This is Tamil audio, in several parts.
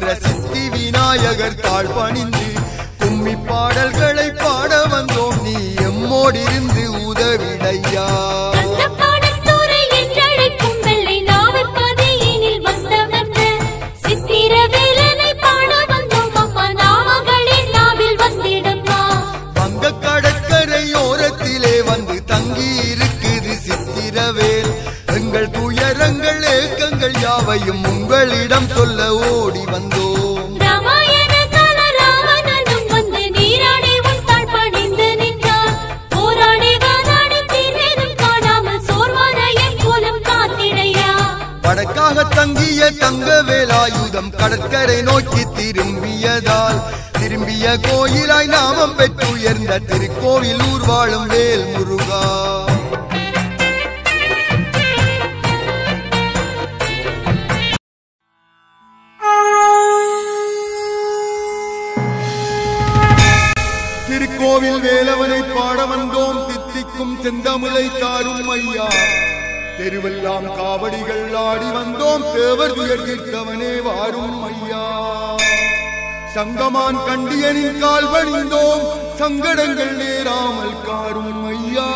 வர சித்தி விநாயகர் தாழ் பணிந்து கும்மி பாடல்களை பாட வந்தோம். நீ எம்மோடிருந்து உதவிடையா? கடற்கரையோரத்திலே வந்து தங்கி இருக்குது சித்திரவேல். எங்கள் துயரங்கள் ஏக்கங்கள் யாவையும் உங்களிடம் சொல்ல ஓடி வந்தோம். வடக்காக தங்கிய தங்க வேலாயுதம் கடற்கரை நோக்கி திரும்பியதால் திரும்பிய கோயிலாய் நாமம் பெற்றுயர்ந்த திருக்கோவில் ஊர் வாழும் வேல் கோவில் வேலவனை பாட வந்தோம் தித்திக்கும் செந்தமிழை தாரும் ஐயா. தெருவெல்லாம் காவடிகள் ஆடி வந்தோம். தேவர் துயர் தீர்த்தவனே வாரும் ஐயா. சங்கமான் கண்டியனின் கால் வழிந்தோம் சங்கடங்கள் நேராமல் காரும் ஐயா.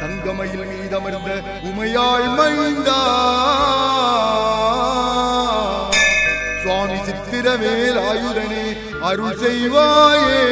தங்கமயில் மீதமர்ந்த உமையாள் மைந்தா. சுவாமி சித்திரவேல் ஆயுதனே அருள் செய்வாயே.